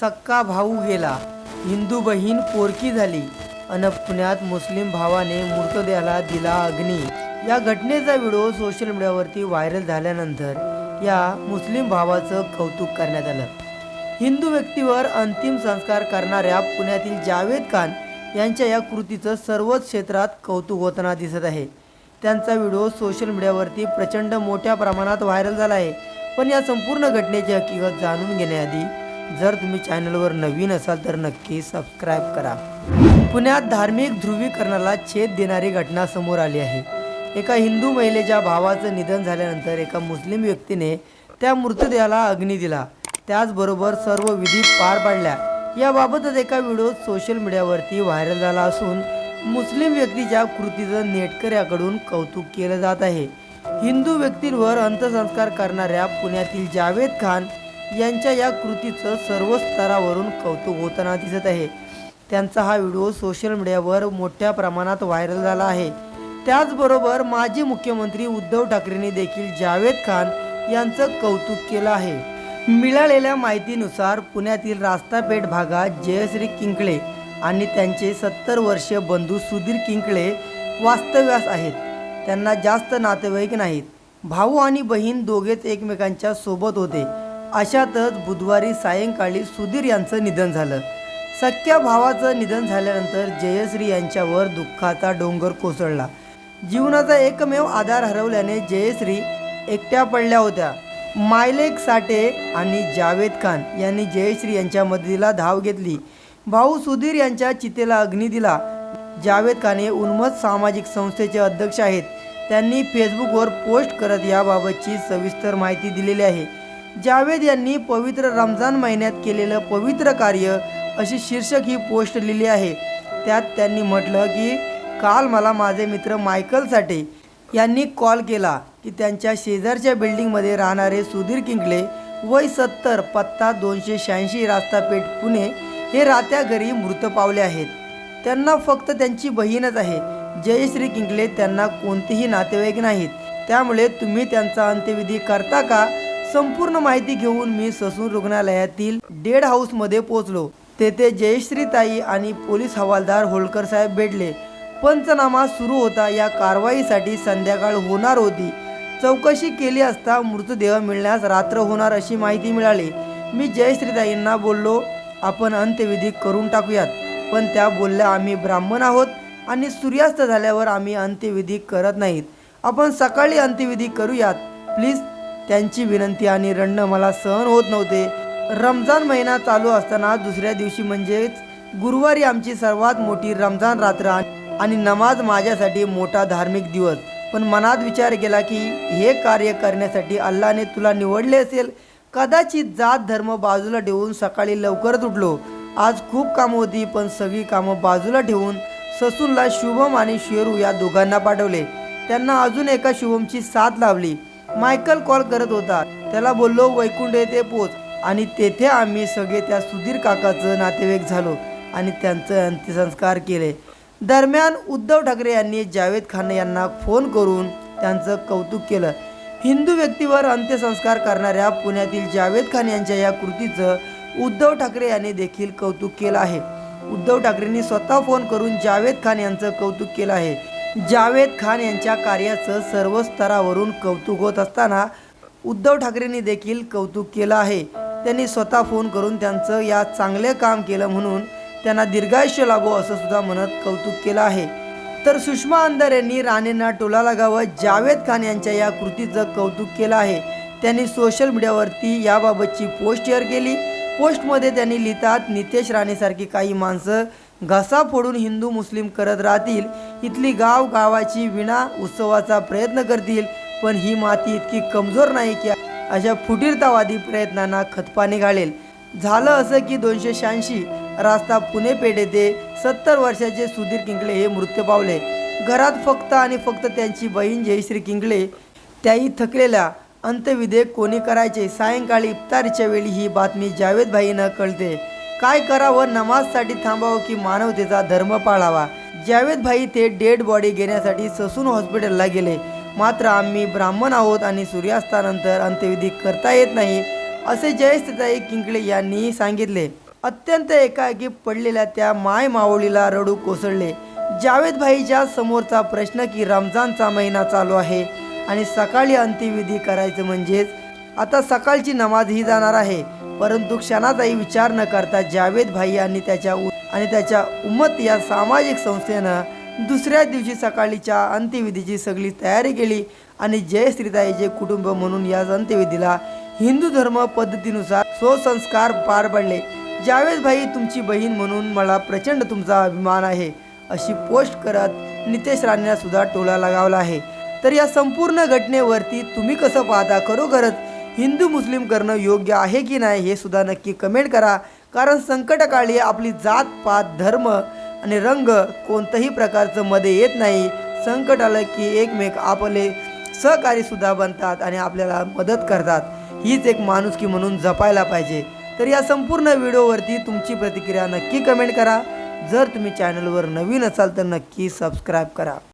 सक्का भाऊ गेला. हिंदू बहीण पोरकी झाली अन पुण्यात मुस्लिम भावाने मृतदेहाला दिला अग्नी. या घटनेचा व्हिडिओ सोशल मीडियावरती व्हायरल झाल्यानंतर या मुस्लिम भावाचं कौतुक करण्यात आलं. हिंदू व्यक्तीवर अंतिम संस्कार करणाऱ्या पुण्यातील जावेद खान यांच्या या कृतीचं सर्वच क्षेत्रात कौतुक होताना दिसत आहे. त्यांचा व्हिडिओ सोशल मीडियावरती प्रचंड मोठ्या प्रमाणात व्हायरल झाला आहे. पण या संपूर्ण घटनेची हकीकत जाणून घेण्याआधी जर तुम्ही चॅनलवर नवीन असाल तर नक्की सबस्क्राईब करा. पुण्यात धार्मिक ध्रुवीकरणाला छेद देणारी घटना समोर आली आहे. एका हिंदू महिलेच्या भावाचं निधन झाल्यानंतर एका मुस्लिम व्यक्तीने त्या मृतदेहाला अग्नी दिला. त्याचबरोबर सर्व विधी पार पाडल्या. याबाबतच एका व्हिडिओ सोशल मीडियावरती व्हायरल झाला असून मुस्लिम व्यक्तीच्या कृतीचं नेटकऱ्याकडून कौतुक केलं जात आहे. हिंदू व्यक्तींवर अंत्यसंस्कार करणाऱ्या पुण्यातील जावेद खान यांच्या या कृतीचं सर्व स्तरावरून कौतुक होताना दिसत आहे. त्यांचा हा व्हिडिओ सोशल मीडियावर मोठ्या प्रमाणात व्हायरल झाला आहे. त्याचबरोबर माजी मुख्यमंत्री उद्धव ठाकरेंनी देखील जावेद खान यांचं कौतुक केलं आहे. मिळालेल्या माहितीनुसार पुण्यातील रास्तापेठ भागात जयश्री किंकळे आणि त्यांचे सत्तर वर्षीय बंधू सुधीर किंकळे वास्तव्यास आहेत. त्यांना जास्त नातेवाईक नाहीत. भाऊ आणि बहीण दोघेच एकमेकांच्या सोबत होते. अशातच बुधवारी सायंकाळी सुधीर यांचं निधन झालं. सख्या भावाचं निधन झाल्यानंतर जयश्री यांच्यावर दुःखाचा डोंगर कोसळला. जीवनाचा एकमेव आधार हरवल्याने जयश्री एकट्या पडल्या होत्या. मायलेक साठे आणि जावेद खान यांनी जयश्री यांच्या मदतीला धाव घेतली. भाऊ सुधीर यांच्या चितेला अग्नी दिला. जावेद खान हे उन्मत सामाजिक संस्थेचे अध्यक्ष आहेत. त्यांनी फेसबुकवर पोस्ट करत याबाबतची सविस्तर माहिती दिलेली आहे. जावेद यांनी पवित्र रमजान महिन्यात केलेलं पवित्र कार्य अशी शीर्षक ही पोस्ट लिहिली आहे. त्यात त्यांनी म्हटलं की काल मला माझे मित्र मायकल साठे यांनी कॉल केला की त्यांच्या शेजारच्या बिल्डिंगमध्ये राहणारे सुधीर किंकले वय सत्तर पत्ता दोनशे शहाऐंशी रास्तापेठ पुणे हे रात्या घरी मृत पावले आहेत. त्यांना फक्त त्यांची बहीणच आहे. जयश्री किंकले त्यांना कोणतेही नातेवाईक नाहीत. त्यामुळे तुम्ही त्यांचा अंत्यविधी करता का? संपूर्ण माहिती घेऊन मी ससून रुग्णालयातील डेड हाऊसमध्ये पोहोचलो. तेथे जयश्रीताई आणि पोलीस हवालदार होळकर साहेब भेटले. पंचनामा सुरू होता. या कारवाईसाठी संध्याकाळ होणार होती. चौकशी केली असता मृतदेह मिळण्यास रात्र होणार अशी माहिती मिळाली. मी जयश्रीताईंना बोललो आपण अंत्यविधी करून टाकूयात. पण त्या बोलल्या आम्ही ब्राह्मण आहोत आणि सूर्यास्त झाल्यावर आम्ही अंत्यविधी करत नाहीत. आपण सकाळी अंत्यविधी करूयात. प्लीज त्यांची विनंती आणि रणणं मला सहन होत नव्हते. रमजान महिना चालू असताना दुसऱ्या दिवशी म्हणजेच गुरुवारी आमची सर्वात मोठी रमजान रात्र आणि- आणि नमाज माझ्यासाठी मोठा धार्मिक दिवस. पण मनात विचार केला की हे कार्य करण्यासाठी अल्लाने तुला निवडले असेल. कदाचित जात धर्म बाजूला ठेवून सकाळी लवकरच उठलो. आज खूप कामं होती पण सगळी कामं बाजूला ठेवून ससूनला शुभम आणि शेरू या दोघांना पाठवले. त्यांना अजून एका शुभमची साथ लावली मायकल कॉल करत होता. त्याला बोललो वैकुंठ येथे पोच. आणि तेथे आम्ही सगळे त्या सुधीर काकाचं नातेवाईक झालो आणि त्यांचं अंत्यसंस्कार केले. दरम्यान उद्धव ठाकरे यांनी जावेद खान यांना फोन करून त्यांचं कौतुक केलं. हिंदू व्यक्तीवर अंत्यसंस्कार करणाऱ्या पुण्यातील जावेद खान यांच्या या कृतीचं उद्धव ठाकरे यांनी देखील कौतुक केलं आहे. उद्धव ठाकरेंनी स्वतः फोन करून जावेद खान यांचं कौतुक केलं आहे. जावेद खान यांच्या कार्याचं सर्व स्तरावरून कौतुक होत असताना उद्धव ठाकरेंनी देखील कौतुक केलं आहे. त्यांनी स्वतः फोन करून त्यांचं या चांगलं काम केलं म्हणून त्यांना दीर्घायुष्य लागो असं सुद्धा म्हणत कौतुक केलं आहे. तर सुषमा अंदर यांनी राणेंना टोला लागावं जावेद खान यांच्या या कृतीचं कौतुक केलं आहे. त्यांनी सोशल मीडियावरती याबाबतची पोस्ट शेअर केली. पोस्टमध्ये त्यांनी लिहितात नितेश राणेसारखी काही माणसं घसा फोडून हिंदू मुस्लिम करत राहतील. इथली गाव गावाची विणा उत्सवाचा प्रयत्न करतील पण ही माती इतकी कमजोर नाही की अशा फुटीरतावादी प्रयत्नांना खतपाणी घालेल. झालं असं की दोनशे शहाऐंशी रास्ता पुणे पेठ येथे सत्तर वर्षाचे सुधीर किंकळे हे मृत्यू पावले. घरात फक्त आणि फक्त त्यांची बहीण जयश्री किंकळे त्याही थकलेल्या अंत्यविधेयक कोणी करायचे? सायंकाळी इफ्तारीच्या वेळी ही बातमी जावेदभाईनं कळते. काय करावं? नमाजसाठी थांबावं की मानवतेचा धर्म पाळावा? जावेद भाई ते डेड बॉडी घेण्यासाठी ससून हॉस्पिटलला गेले. मात्र आम्ही ब्राह्मण आहोत आणि सूर्यास्तानंतर अंत्यविधी करता येत नाही असे जयस्थिताई किंकळे यांनी सांगितले. अत्यंत एकाएकी पडलेल्या त्या माय मावळीला रडू कोसळले. जावेद भाईच्या समोरचा प्रश्न की रमजानचा महिना चालू आहे आणि सकाळी अंत्यविधी करायचं म्हणजेच आता सकाळची नमाज ही जाणार आहे. परंतु क्षणाचाही विचार न करता जावेद भाई आणि त्याच्या आणि त्याच्या उम्मत या सामाजिक संस्थेनं दुसऱ्या दिवशी सकाळीच्या अंत्यविधीची सगळी तयारी केली आणि जय श्रीताईचे कुटुंब म्हणून या अंत्यविधीला हिंदू धर्म पद्धतीनुसार सोसंस्कार पार पडले. जावेद भाई तुमची बहीण म्हणून मला प्रचंड तुमचा अभिमान आहे अशी पोस्ट करत नितेश राणेला सुद्धा टोला लगावला आहे. तर या संपूर्ण घटनेवरती तुम्ही कसं पाहता? खरोखरच हिंदू मुस्लिम करणं योग्य आहे की नाही हे सुद्धा नक्की कमेंट करा. कारण संकटकाळी आपली जात पात धर्म आणि रंग कोणत्याही प्रकारचं मध्ये येत नाही. संकट आलं की एकमेक आपले सहकारी सुद्धा बनतात आणि आपल्याला मदत करतात. हीच एक माणुसकी म्हणून जपायला पाहिजे. तर या संपूर्ण व्हिडिओवरती तुमची प्रतिक्रिया नक्की कमेंट करा. जर तुम्ही चॅनलवर नवीन असाल तर नक्की सबस्क्राईब करा.